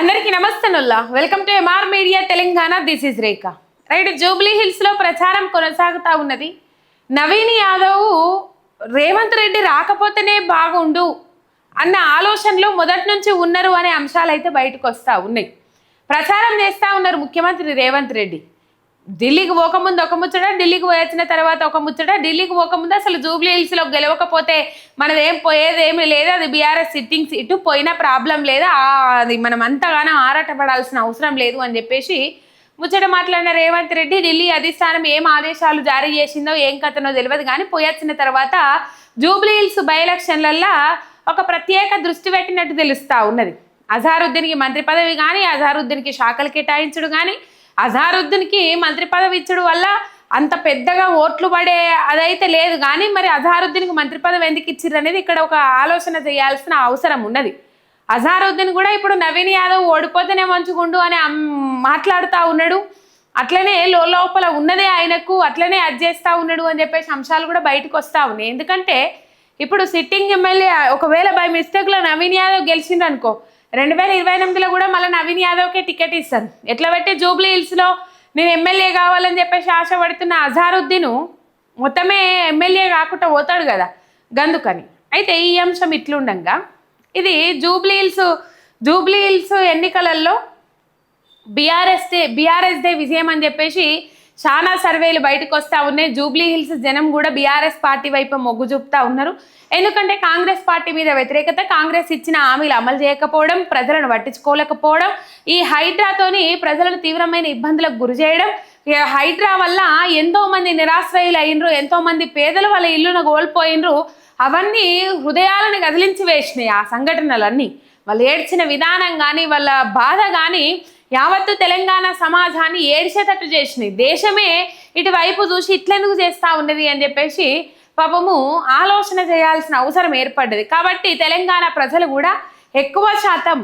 అందరికీ నమస్తనుల్లా welcome to MR media Telangana this is Rekha right Jubilee హిల్స్లో ప్రచారం కొనసాగుతా ఉన్నది. నవీన్ యాదవ్ రేవంత్ రెడ్డి రాకపోతేనే బాగుండు అన్న ఆలోచనలో మొదటి నుంచి ఉన్నారు అనే అంశాలు అయితే బయటకు వస్తూ ఉన్నాయి. ప్రచారం చేస్తా ఉన్నారు ముఖ్యమంత్రి రేవంత్ రెడ్డి ఢిల్లీకి పోకముందు ఒక ముచ్చట ఢిల్లీకి పోయొచ్చిన తర్వాత ఒక ముచ్చట. ఢిల్లీకి పోకముందు అసలు జూబ్లీ హిల్స్లో గెలవకపోతే మనది ఏం పోయేది ఏమీ లేదు. అది బీఆర్ఎస్ సిట్టింగ్ సీటు పోయినా ప్రాబ్లం లేదు? అది మనం అంతగానో ఆరాటపడాల్సిన అవసరం లేదు అని చెప్పేసి ముచ్చట మాట్లాడిన రేవంత్ రెడ్డి ఢిల్లీ అధిష్టానం ఏం ఆదేశాలు జారీ చేసిందో ఏం కథనో తెలియదు కానీ పోయొచ్చిన తర్వాత జూబ్లీ హిల్స్ బై ఎలక్షన్లల్లో ఒక ప్రత్యేక దృష్టి పెట్టినట్టు తెలుస్తా ఉన్నది. అజారుద్దీన్కి మంత్రి పదవి కానీ అజారుద్దీన్కి శాఖలు కేటాయించడు కానీ అజారుద్దీన్కి మంత్రి పదవి ఇచ్చడం వల్ల అంత పెద్దగా ఓట్లు పడే అదైతే లేదు. కానీ మరి అజారుద్దీన్కి మంత్రి పదవి ఎందుకు ఇచ్చిర్రు అనేది ఇక్కడ ఒక ఆలోచన చేయాల్సిన అవసరం ఉన్నది. అజారుద్దీన్ కూడా ఇప్పుడు నవీన్ యాదవ్ ఓడిపోతేనే మంచుకుండు అని మాట్లాడుతూ ఉన్నాడు. అట్లనే లో- లోపల ఉన్నదే ఆయనకు అట్లనే అది చేస్తూ ఉన్నాడు అని చెప్పేసి అంశాలు కూడా బయటకు వస్తూ ఉన్నాయి. ఎందుకంటే ఇప్పుడు సిట్టింగ్ ఎమ్మెల్యే ఒకవేళ బై మిస్టేక్లో నవీన్ యాదవ్ గెలిచిండనుకో రెండు వేల ఇరవై ఎనిమిదిలో కూడా మళ్ళీ నవీన్ యాదవ్కే టికెట్ ఇస్తాను. ఎట్లా పెట్టి జూబ్లీ హిల్స్లో నేను ఎమ్మెల్యే కావాలని చెప్పేసి ఆశపడుతున్న అజారుద్దీను మొత్తమే ఎమ్మెల్యే కాకుండా పోతాడు కదా గందుకని. అయితే ఈ అంశం ఇట్లుండగా ఇది జూబ్లీ హిల్స్ జూబ్లీ హిల్స్ ఎన్నికలలో బీఆర్ఎస్ బీఆర్ఎస్దే విజయం అని చెప్పేసి చాలా సర్వేలు బయటకు వస్తూ ఉన్నాయి. జూబ్లీ హిల్స్ జనం కూడా బీఆర్ఎస్ పార్టీ వైపు మొగ్గు చూపుతా ఉన్నారు. ఎందుకంటే కాంగ్రెస్ పార్టీ మీద వ్యతిరేకత కాంగ్రెస్ ఇచ్చిన హామీలు అమలు చేయకపోవడం ప్రజలను పట్టించుకోలేకపోవడం ఈ హైడ్రాతోని ప్రజలను తీవ్రమైన ఇబ్బందులకు గురి చేయడం హైడ్రా వల్ల ఎంతో మంది నిరాశ్రయులు అయినరు ఎంతో మంది పేదలు వాళ్ళ ఇల్లును కోల్పోయినరు. అవన్నీ హృదయాలను కదిలించి వేసినాయి ఆ సంఘటనలన్నీ. వాళ్ళు ఏడ్చిన విధానం కానీ వాళ్ళ బాధ కానీ యావత్తు తెలంగాణ సమాజాన్ని ఏడ్చేటట్టు చేసినాయి దేశమే ఇటువైపు చూసి ఇట్లెందుకు చేస్తూ ఉన్నది అని చెప్పేసి పాపము ఆలోచన చేయాల్సిన అవసరం ఏర్పడ్డది. కాబట్టి తెలంగాణ ప్రజలు కూడా ఎక్కువ శాతం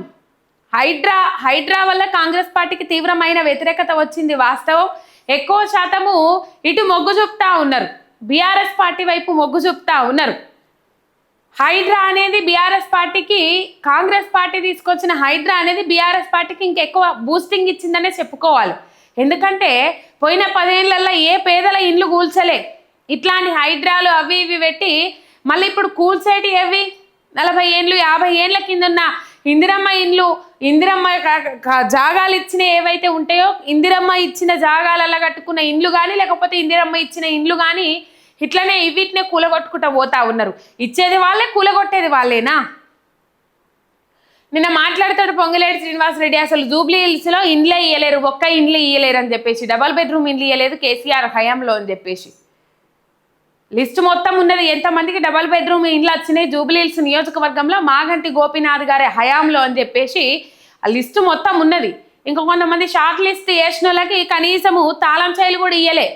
హైడ్రా హైడ్రా వల్ల కాంగ్రెస్ పార్టీకి తీవ్రమైన వ్యతిరేకత వచ్చింది వాస్తవం. ఎక్కువ శాతము ఇటు మొగ్గు చూపుతా ఉన్నారు. బీఆర్ఎస్ పార్టీ వైపు మొగ్గు చూపుతా ఉన్నారు. హైడ్రా అనేది బీఆర్ఎస్ పార్టీకి కాంగ్రెస్ పార్టీ తీసుకొచ్చిన హైడ్రా అనేది బీఆర్ఎస్ పార్టీకి ఇంకెక్కువ బూస్టింగ్ ఇచ్చిందనే చెప్పుకోవాలి. ఎందుకంటే పోయిన పదేళ్ళలో ఏ పేదల ఇండ్లు కూల్చలే. ఇట్లాంటి హైడ్రాలు అవి ఇవి పెట్టి మళ్ళీ ఇప్పుడు కూల్చేటి అవి నలభై ఏండ్లు యాభై ఏండ్ల కింద ఉన్న ఇందిరమ్మ ఇండ్లు ఇందిరమ్మ జాగాలు ఇచ్చిన ఏవైతే ఉంటాయో ఇందిరమ్మ ఇచ్చిన జాగాలలో కట్టుకున్న ఇండ్లు కానీ లేకపోతే ఇందిరమ్మ ఇచ్చిన ఇండ్లు కానీ ఇట్లనే వీటినే కూలగొట్టుకుంటూ పోతా ఉన్నారు. ఇచ్చేది వాళ్ళే కూలగొట్టేది వాళ్ళేనా? నిన్న మాట్లాడుతాడు పొంగిలేడు శ్రీనివాసరెడ్డి అసలు జూబ్లీ హిల్స్లో ఇండ్లే ఇయ్యలేరు ఒక్క ఇండ్లు ఇయ్యలేరు అని చెప్పేసి డబల్ బెడ్రూమ్ ఇండ్లు ఇయ్యలేదు కేసీఆర్ హయాంలో అని చెప్పేసి. లిస్ట్ మొత్తం ఉన్నది ఎంతమందికి డబల్ బెడ్రూమ్ ఇండ్లు వచ్చినాయి జూబ్లీ హిల్స్ నియోజకవర్గంలో? మాగంటి గోపీనాథ్ గారి హయాంలో అని చెప్పేసి ఆ లిస్టు మొత్తం ఉన్నది. ఇంకా కొంతమంది షార్ట్ లిస్ట్ వేసిన వాళ్ళకి కనీసము తాళం చైలు కూడా ఇయ్యలే.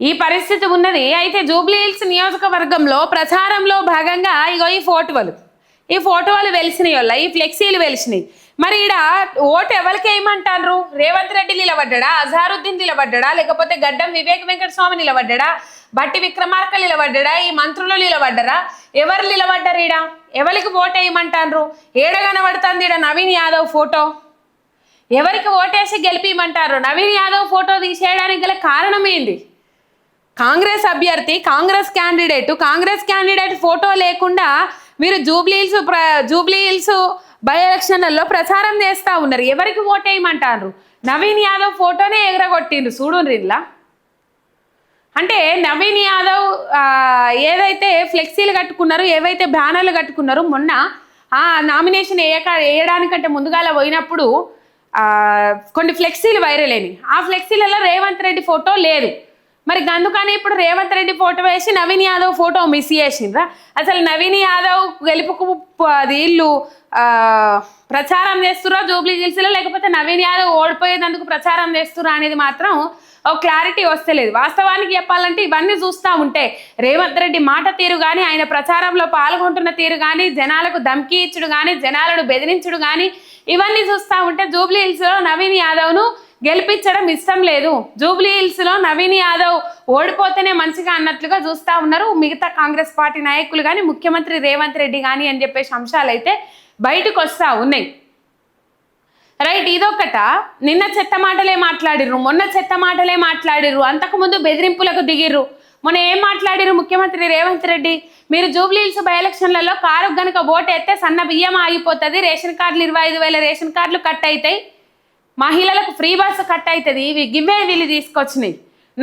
ఈ పరిస్థితి ఉన్నది. అయితే జూబ్లీ హిల్స్ నియోజకవర్గంలో ప్రచారంలో భాగంగా ఇగో ఈ ఫోటోలు. ఈ ఫోటోలు వెలిసినాయి వాళ్ళ ఈ ఫ్లెక్సీలు వెలిసినాయి. మరి ఈడ ఓటు ఎవరికి వేయమంటారు రేవంత్ రెడ్డి నిలబడ్డా అజారుద్దీన్ నిలబడ్డా లేకపోతే గడ్డం వివేక్ వెంకటస్వామి నిలబడ్డా బట్టి విక్రమార్క నిలబడ్డా ఈ మంత్రులు నిలబడ్డరా? ఎవరు నిలబడ్డారు ఈడ? ఎవరికి ఓటు వేయమంటారు ఏడ కనబడుతుంది ఈడ నవీన్ యాదవ్ ఫోటో? ఎవరికి ఓటేసి గెలిపిమంటారు? నవీన్ యాదవ్ ఫోటో తీసేయడానికి గల కారణం ఏంది? కాంగ్రెస్ అభ్యర్థి Congress candidate Congress candidate photo లేకుండా మీరు జూబ్లీ హిల్స్ ప్ర జూబ్లీ హిల్స్ బై ఎలక్షన్లలో ప్రచారం చేస్తూ ఉన్నారు. ఎవరికి ఓటేయమంటారు నవీన్ యాదవ్ ఫోటోనే ఎగరగొట్టిండ్రు చూడుండ్రిలా అంటే నవీన్ యాదవ్ ఏదైతే ఫ్లెక్సీలు కట్టుకున్నారో ఏవైతే బ్యానర్లు కట్టుకున్నారో మొన్న ఆ నామినేషన్ వేయక వేయడానికంటే ముందుగాల పోయినప్పుడు కొన్ని ఫ్లెక్సీలు వైరల్ అయినాయి. ఆ ఫ్లెక్సీలలో రేవంత్ రెడ్డి ఫోటో లేదు. మరి అందుకని ఇప్పుడు రేవంత్ రెడ్డి ఫోటో వేసి నవీన్ యాదవ్ ఫోటో మిస్ చేసిండ్రా? అసలు నవీన్ యాదవ్ గెలుపుకు అది వీళ్ళు ప్రచారం చేస్తురా జూబ్లీ హిల్స్లో? లేకపోతే నవీన్ యాదవ్ ఓడిపోయేందుకు ప్రచారం చేస్తురా అనేది మాత్రం ఒక క్లారిటీ వస్తలేదు. వాస్తవానికి చెప్పాలంటే ఇవన్నీ చూస్తూ ఉంటే రేవంత్ రెడ్డి మాట తీరు కానీ ఆయన ప్రచారంలో పాల్గొంటున్న తీరు కానీ జనాలకు ధమ్కీ ఇచ్చుడు కానీ జనాలను బెదిరించుడు కానీ ఇవన్నీ చూస్తూ ఉంటే జూబ్లీ హిల్స్లో నవీన్ యాదవ్ను గెలిపించడం ఇష్టం లేదు. జూబ్లీ హిల్స్లో నవీన్ యాదవ్ ఓడిపోతేనే మంచిగా అన్నట్లుగా చూస్తూ ఉన్నారు. మిగతా కాంగ్రెస్ పార్టీ నాయకులు కానీ ముఖ్యమంత్రి రేవంత్ రెడ్డి కానీ అని చెప్పేసి అంశాలు అయితే బయటకు వస్తా ఉన్నాయి. రైట్ ఇదొకట నిన్న చెత్త మాటలే మాట్లాడిర్రు మొన్న చెత్త మాటలే మాట్లాడిర్రు అంతకుముందు బెదిరింపులకు దిగిర్రు. మొన్న ఏం మాట్లాడిర్రు ముఖ్యమంత్రి రేవంత్ రెడ్డి? మీరు జూబ్లీహిల్స్ బై ఎలక్షన్లలో కారు గనుక ఓటు వేస్తే సన్న బియ్యం ఆగిపోతుంది? రేషన్ కార్డులు ఇరవై ఐదు వేల రేషన్ కార్డులు కట్ అవుతాయి మహిళలకు ఫ్రీ బస్సు కట్ అవుతుంది ఇవి గివ్వే వీళ్ళు తీసుకొచ్చినాయి.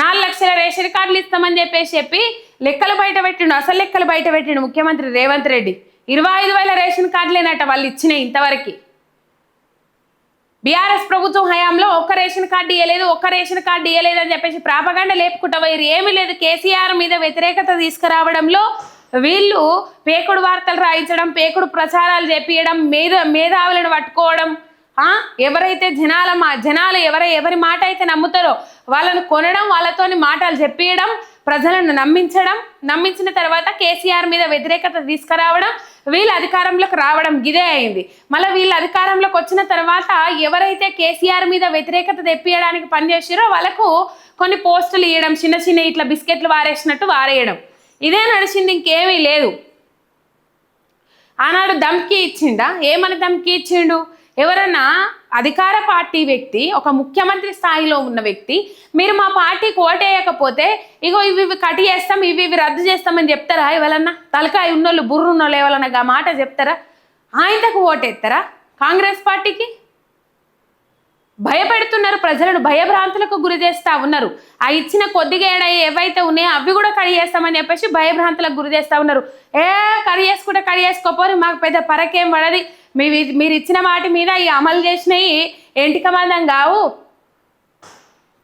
నాలుగు లక్షల రేషన్ కార్డులు ఇస్తామని చెప్పేసి చెప్పి లెక్కలు బయట పెట్టిండు. అసలు లెక్కలు బయట పెట్టిండు ముఖ్యమంత్రి రేవంత్ రెడ్డి. ఇరవై ఐదు వేల రేషన్ కార్డులేనట వాళ్ళు ఇచ్చినాయి ఇంతవరకు. బీఆర్ఎస్ ప్రభుత్వం హయాంలో ఒక్క రేషన్ కార్డు ఇవ్వలేదు ఒక్క రేషన్ కార్డు ఇవ్వలేదు అని చెప్పేసి ప్రాపగండ లేపుకుంటా వైరు ఏమీ లేదు. కేసీఆర్ మీద వ్యతిరేకత తీసుకురావడంలో వీళ్ళు పేకుడు వార్తలు రాయించడం పేకుడు ప్రచారాలు చేపియడం మేధ మేధావులను పట్టుకోవడం ఎవరైతే జనాల మా జనాలు ఎవరై ఎవరి మాట అయితే నమ్ముతారో వాళ్ళను కొనడం వాళ్ళతోని మాటలు చెప్పియడం ప్రజలను నమ్మించడం నమ్మించిన తర్వాత కేసీఆర్ మీద వ్యతిరేకత తీసుకురావడం వీళ్ళు అధికారంలోకి రావడం ఇదే అయింది. మళ్ళీ వీళ్ళు అధికారంలోకి వచ్చిన తర్వాత ఎవరైతే కేసీఆర్ మీద వ్యతిరేకత తెప్పియడానికి పనిచేసారో వాళ్ళకు కొన్ని పోస్టులు ఇవ్వడం చిన్న చిన్న ఇట్లా బిస్కెట్లు వారేసినట్టు వారేయడం. ఇదే నడిచింది ఇంకేమీ లేదు. ఆనాడు ధమ్కి ఇచ్చిండా? ఏమని ధమ్కి ఇచ్చిండు? ఎవరన్నా అధికార పార్టీ వ్యక్తి ఒక ముఖ్యమంత్రి స్థాయిలో ఉన్న వ్యక్తి మీరు మా పార్టీకి ఓటేయకపోతే ఇగో ఇవి ఇవి కట్ చేస్తాం ఇవి ఇవి రద్దు చేస్తామని చెప్తారా ఎవరన్నా? తలకాయ ఉన్నోళ్ళు బుర్రున్నోళ్ళు ఎవరన్నా ఆ మాట చెప్తారా? ఆయనకు ఓటేస్తారా కాంగ్రెస్ పార్టీకి? భయపెడుతున్నారు ప్రజలను భయభ్రాంతులకు గురి చేస్తూ ఉన్నారు. ఆ ఇచ్చిన కొద్దిగా ఏడ ఏవైతే ఉన్నాయో అవి కూడా కడి చేస్తామని చెప్పేసి భయభ్రాంతులకు గురి చేస్తూ ఉన్నారు. ఏ కడి చేసుకుంటే కడి చేసుకోపోరు మాకు పెద్ద పరకేం పడది. మీ మీరు ఇచ్చిన వాటి మీద ఈ అమలు చేసినవి ఎంటిక కమాందం కావు?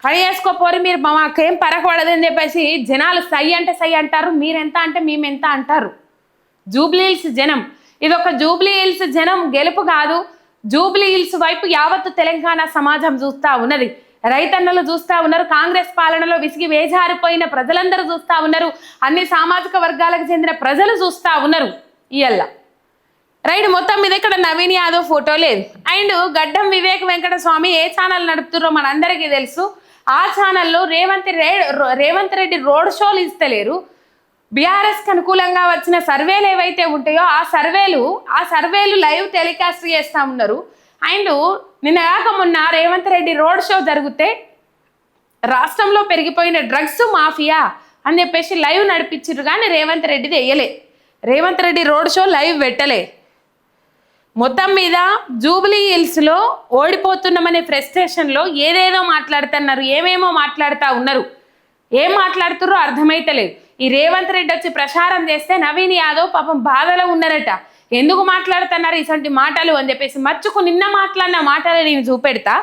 కడి చేసుకోపోరు మీరు మాకేం పరకపడదు అని చెప్పేసి జనాలు సై అంటే సై అంటారు మీరెంత అంటే మేమెంత అంటారు. జూబ్లీ హిల్స్ జనం. ఇది ఒక జూబ్లీ హిల్స్ జనం గెలుపు కాదు. జూబ్లీ హిల్స్ వైపు యావత్తు తెలంగాణ సమాజం చూస్తూ ఉన్నది. రైతన్నలు చూస్తా ఉన్నారు కాంగ్రెస్ పాలనలో విసిగి వేజారిపోయిన ప్రజలందరూ చూస్తా ఉన్నారు. అన్ని సామాజిక వర్గాలకు చెందిన ప్రజలు చూస్తా ఉన్నారు. ఇయల్లా రైట్ మొత్తం మీద ఇక్కడ నవీన్ యాదవ్ ఫోటో లేదు. అండ్ గడ్డం వివేక్ వెంకట స్వామి ఏ ఛానల్ నడుపుతున్నారో మనందరికీ తెలుసు. ఆ ఛానల్లో రేవంత్ రే రేవంత్ రెడ్డి రోడ్ షోలు ఇస్తలేరు. బీఆర్ఎస్కి అనుకూలంగా వచ్చిన సర్వేలు ఏవైతే ఉంటాయో ఆ సర్వేలు ఆ సర్వేలు లైవ్ టెలికాస్ట్ చేస్తూ ఉన్నారు. అండ్ నిన్న కాక మొన్న రేవంత్ రెడ్డి రోడ్ షో జరిగితే రాష్ట్రంలో పెరిగిపోయిన డ్రగ్స్ మాఫియా అని చెప్పేసి లైవ్ నడిపించారు కానీ రేవంత్ రెడ్డి వేయలే Revanth Reddy road show live పెట్టలే. మొత్తం మీద జూబ్లీ హిల్స్లో ఓడిపోతున్నామనే ఫ్రస్ట్రేషన్లో ఏదేదో మాట్లాడుతున్నారు ఏమేమో మాట్లాడుతూ ఉన్నారు. ఏం మాట్లాడుతారో అర్థమైతలేదు ఈ రేవంత్ రెడ్డి వచ్చి ప్రచారం చేస్తే నవీన్ యాదవ్ పాపం బాధలో ఉన్నారట. ఎందుకు మాట్లాడుతున్నారు ఇటువంటి మాటలు అని చెప్పేసి మచ్చుకు నిన్న మాట్లాడిన మాటలు నేను చూపెడతా.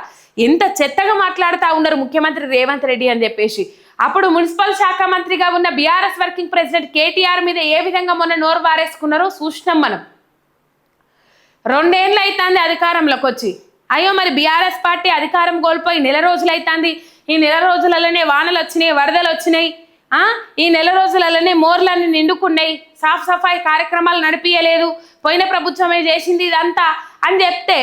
ఎంత చెత్తగా మాట్లాడుతూ ఉన్నారు ముఖ్యమంత్రి రేవంత్ రెడ్డి అని చెప్పేసి. అప్పుడు మున్సిపల్ శాఖ మంత్రిగా ఉన్న బీఆర్ఎస్ వర్కింగ్ ప్రెసిడెంట్ కేటీఆర్ మీద ఏ విధంగా మొన్న నోరు వారేసుకున్నారో చూసినాం మనం. రెండేళ్ళు అవుతుంది అధికారంలోకి వచ్చి. అయ్యో మరి బీఆర్ఎస్ పార్టీ అధికారం కోల్పోయి నెల రోజులు అవుతుంది ఈ నెల రోజులలోనే వానలు వచ్చినాయి వరదలు వచ్చినాయి. ఈ నెల రోజులలోనే మోర్లన్నీ నిండుకున్నాయి. సాఫ్ సఫాయి కార్యక్రమాలు నడిపించలేదు పోయిన ప్రభుత్వమే చేసింది ఇదంతా అని చెప్తే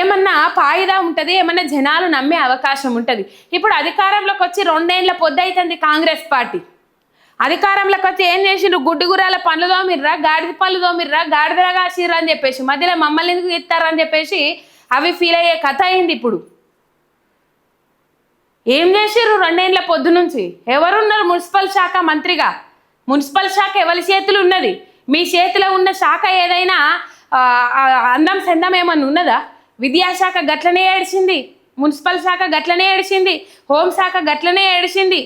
ఏమన్నా ఫాయిదా ఉంటుంది? ఏమన్నా జనాలు నమ్మే అవకాశం ఉంటుంది? ఇప్పుడు అధికారంలోకి వచ్చి రెండేళ్ళ అవుతుంది కాంగ్రెస్ పార్టీ. అధికారంలోకి వచ్చి ఏం చేసిండ్రు? గుడ్డి గురాల పనులు తోమిర్రా గాడిద పనులు దోమిర్రా గాడిదగా కాసిర్రా అని చెప్పేసి మధ్యలో మమ్మల్ని ఎందుకు ఇస్తారని చెప్పేసి అవి ఫీల్ అయ్యే కథ అయింది ఇప్పుడు? ఏం చేసిర్రు రెండేళ్ళ పొద్దు నుంచి? ఎవరున్నారు మున్సిపల్ శాఖ మంత్రిగా? మున్సిపల్ శాఖ ఎవరి చేతులు ఉన్నది? మీ చేతిలో ఉన్న శాఖ ఏదైనా అందం సెందం ఏమన్నా ఉన్నదా? విద్యాశాఖ గట్లనే ఏడిచింది మున్సిపల్ శాఖ గట్లనే ఏడిచింది హోంశాఖ గట్లనే ఏడిచింది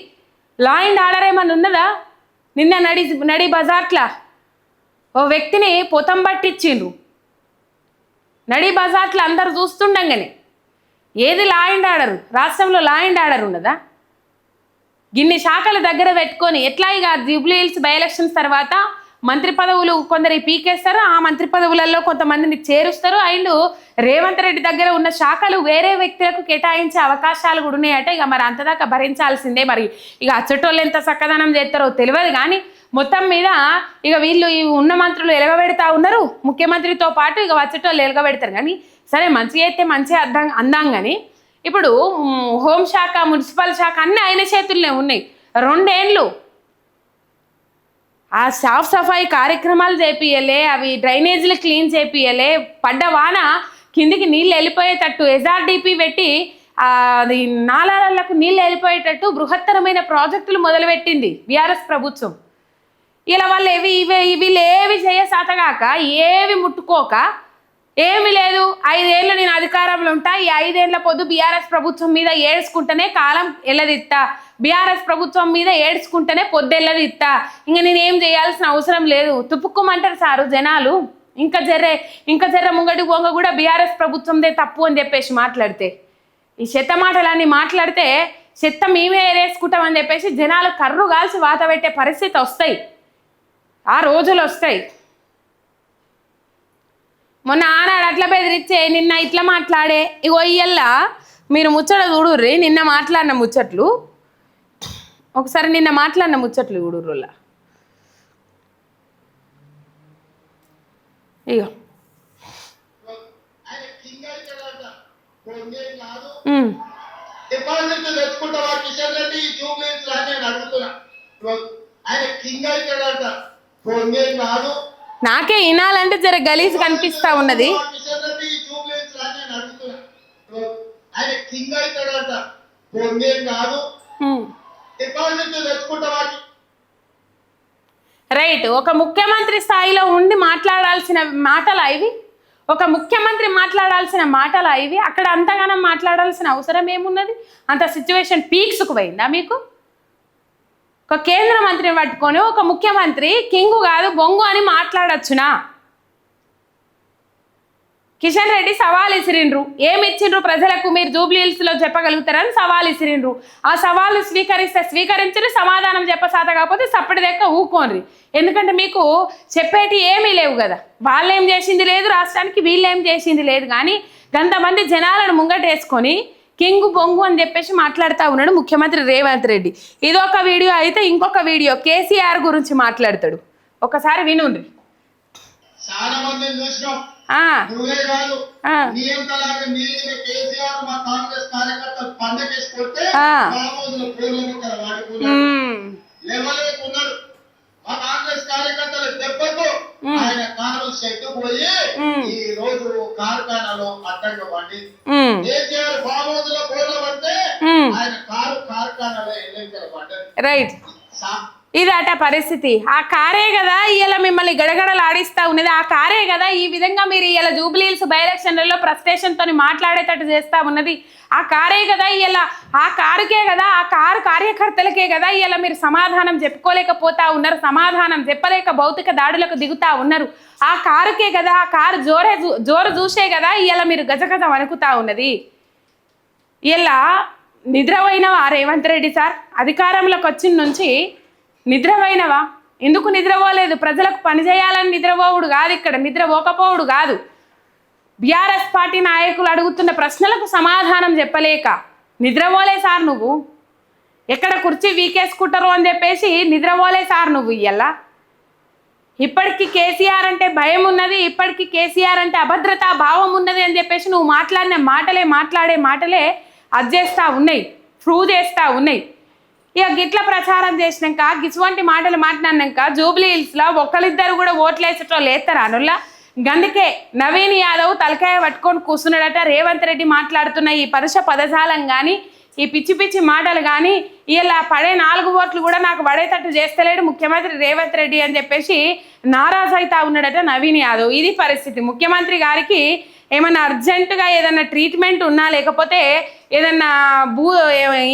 లా అండ్ ఆర్డర్ ఏమన్నా ఉన్నదా? నిన్న నడి నడి బజార్ట్లా ఓ వ్యక్తిని పొతం పట్టించిండ్రు నడి బజార్ట్లో అందరు చూస్తుండగానే. ఏది లా అండ్ ఆర్డర్ రాష్ట్రంలో లా అండ్ ఆర్డర్ ఉన్నదా? గిన్ని శాఖల దగ్గర పెట్టుకొని ఎట్లా ఇక జూబ్లీ హిల్స్ బై ఎలక్షన్స్ తర్వాత మంత్రి పదవులు కొందరు పీకేస్తారు. ఆ మంత్రి పదవులలో కొంతమందిని చేరుస్తారు. అండ్ రేవంత్ రెడ్డి దగ్గర ఉన్న శాఖలు వేరే వ్యక్తులకు కేటాయించే అవకాశాలు కూడా ఉన్నాయట. ఇక మరి అంతదాకా భరించాల్సిందే మరి. ఇక అచ్చటోళ్ళు ఎంత చక్కదనం చేస్తారో తెలియదు కానీ మొత్తం మీద ఇక వీళ్ళు ఈ ఉన్న మంత్రులు ఎలగబెడతా ఉన్నారు. ముఖ్యమంత్రితో పాటు ఇక వచ్చేటోళ్ళు ఎలగబెడతారు. కానీ సరే మంచిగా అయితే మంచిగా అర్థం అందాం కానీ ఇప్పుడు హోంశాఖ మున్సిపల్ శాఖ అన్నీ ఆయన చేతుల్లోనే ఉన్నాయి. రెండేండ్లు ఆ సాఫ్ సఫాయి కార్యక్రమాలు చేపియలే అవి డ్రైనేజీలు క్లీన్ చేపియలే పడ్డ వాన కిందికి నీళ్ళు వెళ్ళిపోయేటట్టు ఎస్ఆర్డిపి పెట్టి అది నాలాలకు నీళ్ళు వెళ్ళిపోయేటట్టు బృహత్తరమైన ప్రాజెక్టులు మొదలుపెట్టింది బీఆర్ఎస్ ప్రభుత్వం. ఇలా వాళ్ళు ఏవి ఇవి వీళ్ళు ఏవి చేయ సాతగాక ఏవి ముట్టుకోక ఏమి లేదు. ఐదేళ్ళు నేను అధికారంలో ఉంటా. ఈ ఐదేళ్ళ పొద్దు బీఆర్ఎస్ ప్రభుత్వం మీద ఏడ్చుకుంటేనే కాలం ఎల్లదిత్తా. బీఆర్ఎస్ ప్రభుత్వం మీద ఏడ్చుకుంటేనే పొద్దు ఎల్లదిత్తా. ఇంకా నేను ఏం చేయాల్సిన అవసరం లేదు. తుప్పుకోమంటారు సారు జనాలు. ఇంకా జర్రే ఇంకా జర్ర ముంగడి పోంగ కూడా బీఆర్ఎస్ ప్రభుత్వందే తప్పు అని చెప్పేసి మాట్లాడితే. ఈ చెత్త మాటలన్నీ మాట్లాడితే చెత్త మేమే ఏరేసుకుంటామని చెప్పేసి జనాలు కర్రు కాల్చి వాత పెట్టే పరిస్థితి వస్తాయి. ఆ రోజులు వస్తాయి. మొన్న ఆనాడు అట్లా బెదిరిచ్చే నిన్న ఇట్లా మాట్లాడే ఇగో ఇయ్యల్లా? మీరు ముచ్చట చూడుర్రి నిన్న మాట్లాడిన ముచ్చట్లు. ఒకసారి నిన్న మాట్లాడిన ముచ్చట్లు చూడుర్రులా ఇగో. ఆయన కింగ్ కాదు ఉమ్, డిపాజిట్ తెచ్చుకుంటావా కిషన్ రెడ్డి జూబ్లీస్ నేను అడుగుతున్నా ఆయన కింగ్ అవుతాడంట. కాదు నాకే వినాలంటే జర గలీజ్ కనిపిస్తా ఉన్నది. రైట్ ఒక ముఖ్యమంత్రి స్థాయిలో ఉండి మాట్లాడాల్సిన మాటలా ఇవి? ఒక ముఖ్యమంత్రి మాట్లాడాల్సిన మాటలా ఇవి? అక్కడ అంతగానం మాట్లాడాల్సిన అవసరం ఏమున్నది? అంత సిచ్యువేషన్ పీక్స్కు పోయిందా మీకు? ఒక కేంద్ర మంత్రిని పట్టుకొని ఒక ముఖ్యమంత్రి కింగు కాదు బొంగు అని మాట్లాడొచ్చునా? కిషన్ రెడ్డి సవాల్ ఇసిరిండ్రు ఏమి ఇచ్చిండ్రు ప్రజలకు? మీరు జూబ్లీహిల్స్లో చెప్పగలుగుతారని సవాల్ ఇసిరిండ్రు ఆ సవాలు స్వీకరిస్తే స్వీకరించరు సమాధానం చెప్పసాత కాకపోతే సప్పటి దెక్క ఊకోండ్రి. ఎందుకంటే మీకు చెప్పేటి ఏమీ లేవు కదా. వాళ్ళేం చేసింది లేదు రాష్ట్రానికి వీళ్ళేం చేసింది లేదు. కానీ గంతమంది జనాలను ముంగటేసుకొని కింగు బొంగు అని చెప్పేసి మాట్లాడుతూ ఉన్నాడు ముఖ్యమంత్రి రేవంత్ రెడ్డి. ఇదొక వీడియో అయితే ఇంకొక వీడియో కేసీఆర్ గురించి మాట్లాడతాడు. ఒకసారి వినుండ్రి. చాలా మందిని చూసినాం? ఆ, నువ్వే కాదు. ఆ. నియంతలాగా నీ మీద కేసీఆర్ మా కాంగ్రెస్ కార్యకర్తలు పండగేసి కొడితే ఆ. మామూలు పూర్వం ఇక్కడ వాడుకున్నారు. మ్మ్. లేవలేకున్నారు. మా కాంగ్రెస్ కార్యకర్తల దెబ్బకు ఆయన కారు చెట్టు పోయి. ఈ రోజు కార్ఖానాలో అడ్డంగా పండి. కేసీఆర్ పూర్ల పడితే మ్మ్. ఆయన కారు కార్ఖానాలో ఎన్నికల పడ్డది రైట్ ఇదట పరిస్థితి. ఆ కారే కదా ఇవాళ మిమ్మల్ని గడగడలాడిస్తా ఉన్నది. ఆ కారే కదా ఈ విధంగా మీరు ఇవాళ జూబ్లీహిల్స్ బై ఎలక్షన్లలో ప్రస్టేషన్తో మాట్లాడేటట్టు చేస్తా ఉన్నది. ఆ కారే కదా ఇవాళ ఆ కారుకే కదా ఆ కారు కార్యకర్తలకే కదా ఇవాళ మీరు సమాధానం చెప్పుకోలేకపోతా ఉన్నారు సమాధానం చెప్పలేక భౌతిక దాడులకు దిగుతా ఉన్నారు. ఆ కారుకే కదా ఆ కారు జోరే జోరు చూసే కదా ఇవాళ మీరు గజగజ వణుకుతా ఉన్నది. ఇలా నిద్రపోయినవా రేవంత్ రెడ్డి సార్ అధికారంలోకి వచ్చిన నుంచి నిద్రపోయినవా? ఎందుకు నిద్రపోలేదు? ప్రజలకు పనిచేయాలని నిద్రపోవుడు కాదు ఇక్కడ. నిద్రపోకపోవుడు కాదు. బీఆర్ఎస్ పార్టీ నాయకులు అడుగుతున్న ప్రశ్నలకు సమాధానం చెప్పలేక నిద్రపోలే సార్ నువ్వు. ఎక్కడ కుర్చీ వీకేసుకుంటారు అని చెప్పేసి నిద్రపోలే సార్ నువ్వు ఇయ్యల్లా? ఇప్పటికీ కేసీఆర్ అంటే భయం ఉన్నది ఇప్పటికీ కేసీఆర్ అంటే అభద్రతా భావం ఉన్నది అని చెప్పేసి నువ్వు మాట్లాడిన మాటలే మాట్లాడే మాటలే అజ్జేస్తా ఉన్నాయి ప్రూవ్ చేస్తా ఉన్నాయి. ఇక గిట్ల ప్రచారం చేసినాక గిసువంటి మాటలు మాట్లాడినాక జూబ్లీ హిల్స్లో ఒక్కరిద్దరు కూడా ఓట్లేసేటో లేస్తారా అనుల్లా గందుకే నవీన్ యాదవ్ తలకాయ పట్టుకొని కూర్చున్నాడట రేవంత్ రెడ్డి మాట్లాడుతున్న ఈ పరుష పదజాలం కానీ ఈ పిచ్చి పిచ్చి మాటలు కానీ ఇలా పడే నాలుగు ఓట్లు కూడా నాకు పడేటట్టు చేస్తలేడు ముఖ్యమంత్రి రేవంత్ రెడ్డి అని చెప్పేసి నారాజ్ అవుతా ఉన్నాడట నవీన్ యాదవ్. ఇది పరిస్థితి. ముఖ్యమంత్రి గారికి ఏమైనా అర్జెంటుగా ఏదైనా ట్రీట్మెంట్ ఉన్నా లేకపోతే ఏదన్నా భూ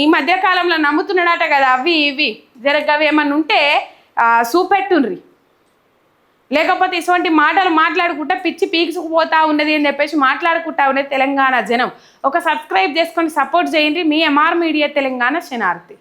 ఈ మధ్య కాలంలో నమ్ముతున్నాడట కదా అవి ఇవి. జరగవి ఏమన్నా ఉంటే చూపెట్టుండ్రి లేకపోతే ఇటువంటి మాటలు మాట్లాడుకుంటే పిచ్చి పీక్సుకుపోతా ఉన్నది అని చెప్పేసి మాట్లాడుకుంటా ఉన్నది తెలంగాణ జనం. ఒక సబ్స్క్రైబ్ చేసుకొని సపోర్ట్ చేయండి. మీ ఎంఆర్ మీడియా తెలంగాణ శనార్థి